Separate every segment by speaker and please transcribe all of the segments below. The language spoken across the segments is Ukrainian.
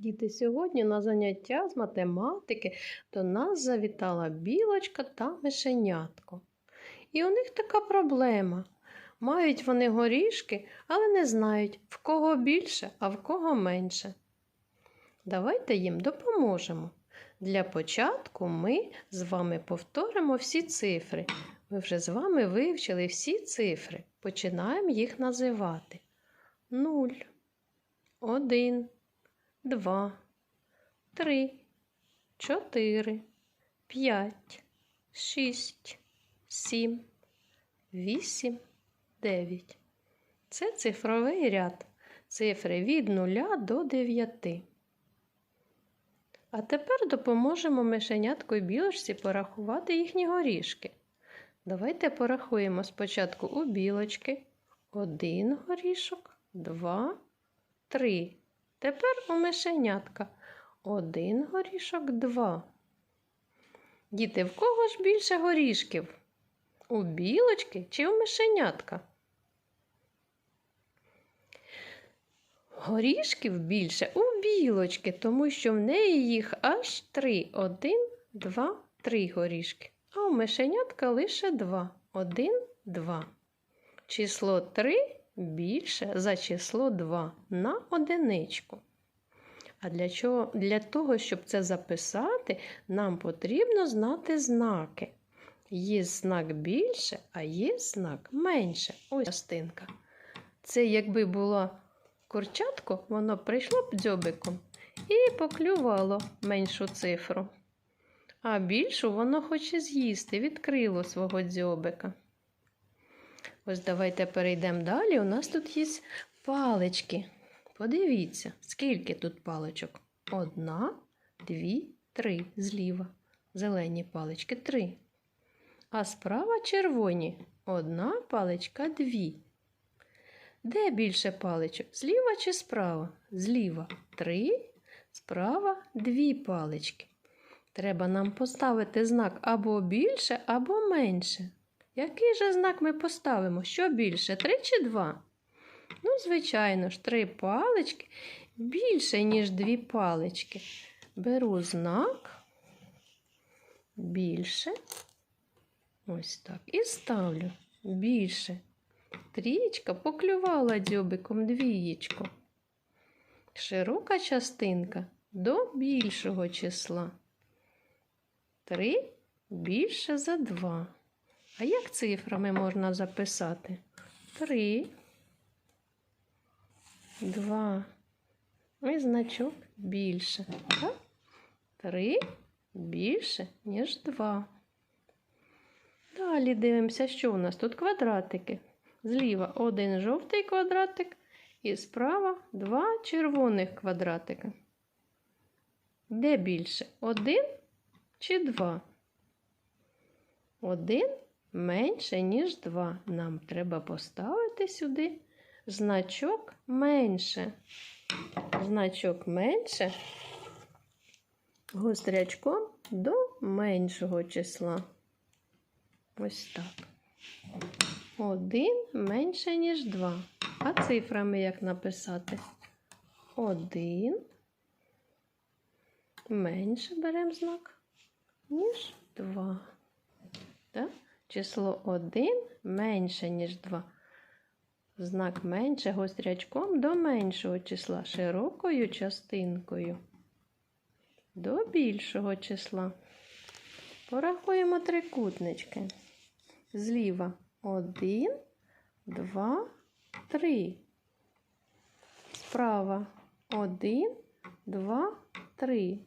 Speaker 1: Діти, сьогодні на заняття з математики до нас завітала білочка та мишенятко. І у них така проблема. Мають вони горішки, але не знають, в кого більше, а в кого менше. Давайте їм допоможемо. Для початку ми з вами повторимо всі цифри. Ми вже з вами вивчили всі цифри. Починаємо їх називати. Нуль, один, два, три, чотири, п'ять, шість, сім, вісім, дев'ять. Це цифровий ряд. Цифри від нуля до дев'яти. А тепер допоможемо мишенятку і білочці порахувати їхні горішки. Давайте порахуємо спочатку у білочки один горішок, два, три. Тепер у мишенятка один горішок, два. Діти, в кого ж більше горішків? У білочки чи у мишенятка? Горішків більше у білочки, тому що в неї їх аж три. Один, два, три горішки. А у мишенятка лише два. Один, два. Число 3 більше за число 2 на одиничку. А для, чого? для того, щоб це записати, нам потрібно знати знаки. Є знак більше, а є знак менше. Ось частинка. Це якби було курчатко, воно прийшло б дзьобиком і поклювало меншу цифру. А більшу воно хоче з'їсти, відкрило свого дзьобика. Ось давайте перейдемо далі. У нас тут є палички. Подивіться, скільки тут паличок. Одна, дві, три зліва. Зелені палички три. А справа червоні. Одна паличка, дві. Де більше паличок? Зліва чи справа? Зліва три, справа дві палички. Треба нам поставити знак або більше, або менше. Який же знак ми поставимо? Що більше? Три чи два? Ну, звичайно ж, три палички більше, ніж дві палички. Беру знак більше. Ось так. І ставлю більше. Трієчка поклювала дзьобиком двієчку. Широка частинка до більшого числа. Три більше за два. А як цифрами можна записати? Три, два. І значок більше. Три більше, ніж два. Далі дивимося, що у нас тут квадратики. Зліва один жовтий квадратик і справа два червоних квадратика. Де більше? Один чи два? Один менше, ніж два. Нам треба поставити сюди значок менше. Значок менше гострячком до меншого числа. Ось так. Один менше, ніж два. А цифрами як написати? Один. Менше беремо знак, ніж два. Число 1 менше, ніж 2. Знак менше гострячком до меншого числа, широкою частинкою до більшого числа. Порахуємо трикутнички. Зліва 1, 2, 3. Справа 1, 2, 3.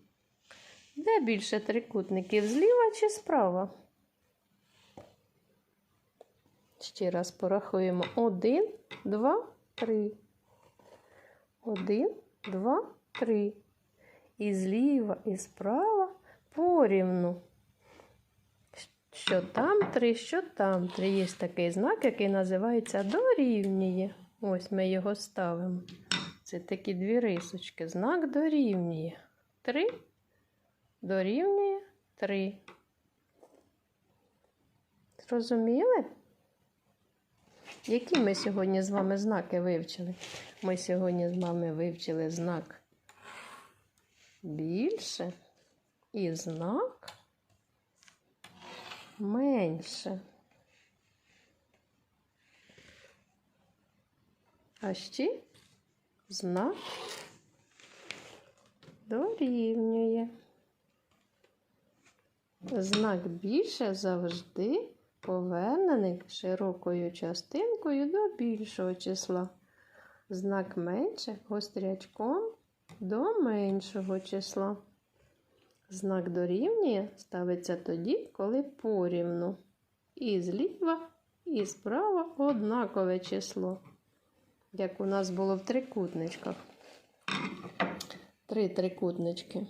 Speaker 1: Де більше трикутників? Зліва чи справа? Ще раз порахуємо. Один, два, три. Один, два, три. І зліва, і справа порівну. Що там три, що там три. Є такий знак, який називається дорівнює. Ось ми його ставимо. Це такі дві рисочки. Знак дорівнює. Три. Дорівнює три. Зрозуміли? Які ми сьогодні з вами знаки вивчили? Ми сьогодні з вами вивчили знак більше і знак менше. А ще знак дорівнює. Знак більше завжди повернений широкою частинкою до більшого числа. Знак менше гострячком до меншого числа. Знак дорівнює ставиться тоді, коли порівну. І зліва, і справа однакове число, як у нас було в трикутничках. Три трикутнички.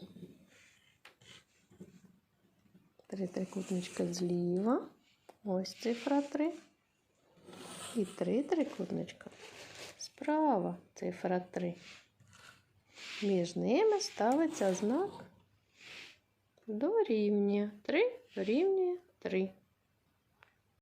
Speaker 1: Три трикутничка зліва. Ось цифра 3. І три трикутничка справа цифра 3. Між ними ставиться знак дорівнює. 3 дорівнює 3.